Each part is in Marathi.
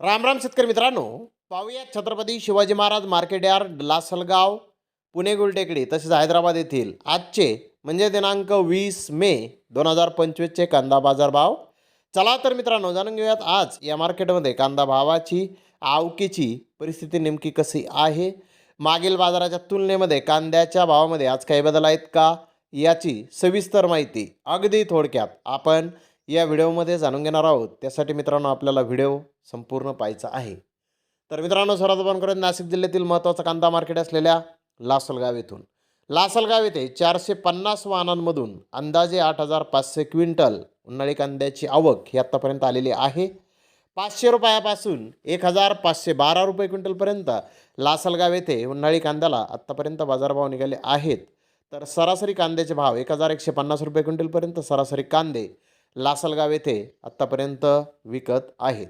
राम राम शेतकरी मित्रांनो. पाहूया छत्रपती शिवाजी महाराज मार्केट यार्ड लासलगाव पुणे गुलटेकडी तसेच हैदराबाद येथील आजचे म्हणजे दिनांक वीस मे दोन हजार पंचवीसचे कांदा बाजार भाव. चला तर मित्रांनो जाणून घेऊयात आज या मार्केटमध्ये कांदा भावाची आवकीची परिस्थिती नेमकी कशी आहे? मागील बाजाराच्या तुलनेमध्ये कांद्याच्या भावामध्ये आज काही बदल आहेत का? याची सविस्तर माहिती अगदी थोडक्यात आपण या व्हिडिओमध्ये जाणून घेणार आहोत. त्यासाठी मित्रांनो आपल्याला व्हिडिओ संपूर्ण पाहायचा आहे. तर मित्रांनो सर्वात आपण करत नाशिक जिल्ह्यातील महत्त्वाचा कांदा मार्केट असलेल्या लासलगाव येथून. लासलगाव येथे चारशे पन्नास वाहनांमधून अंदाजे आठ हजार पाचशे क्विंटल उन्हाळी कांद्याची आवक ही आत्तापर्यंत आलेली आहे. पाचशे रुपयापासून एक हजार पाचशे बारा रुपये क्विंटलपर्यंत लासलगाव येथे उन्हाळी कांद्याला आत्तापर्यंत बाजारभाव निघाले आहेत. तर सरासरी कांद्याचे भाव एक हजार एकशे पन्नास रुपये क्विंटलपर्यंत सरासरी कांदे लासलगाव येथे आत्तापर्यंत विकत आहेत.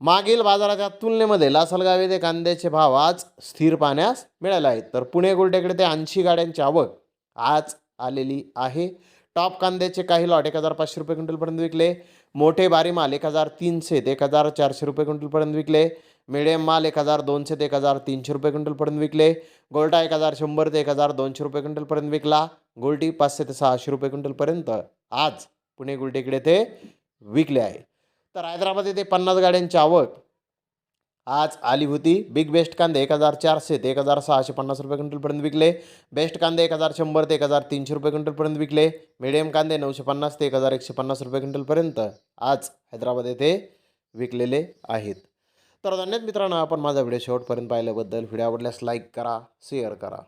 मागील बाजाराच्या तुलनेमध्ये लासलगाव येथे कांद्याचे भाव आज स्थिर पाहण्यास मिळाले आहेत. तर पुणे गुलटेकडे ते ऐंशी गाड्यांची आवक आज आलेली आहे. टॉप कांद्याचे काही लॉट एक हजार पाचशे रुपये क्विंटलपर्यंत विकले. मोठे बारी माल एक हजार तीनशे ते एक हजार चारशे रुपये क्विंटलपर्यंत विकले. मिडियम माल एक हजार दोनशे ते एक हजार तीनशे रुपये क्विंटलपर्यंत विकले. गोल्टा एक हजार शंभर ते एक हजार दोनशे रुपये क्विंटलपर्यंत विकला. गोल्टी पाचशे ते सहाशे रुपये क्विंटलपर्यंत आज पुणे गुलटेकडे ते विकले आहे. तर हैदराबाद येथे पन्नास गाड्यांची आवक. आज आली होती. बिग बेस्ट कांदे एक हजार चारशे ते एक हजार सहाशे पन्नास रुपये क्विंटलपर्यंत विकले. बेस्ट कांदे एक हजार शंभर ते एक हजार तीनशे रुपये क्विंटलपर्यंत विकले. मिडियम कांदे नऊशे पन्नास ते एक हजार एकशे पन्नास रुपये क्विंटलपर्यंत आज हैदराबाद येथे विकलेले आहेत. तर धन्यवाद मित्रांनो आपण माझा व्हिडिओ शेवटपर्यंत पाहिल्याबद्दल. व्हिडिओ आवडल्यास लाईक करा शेअर करा.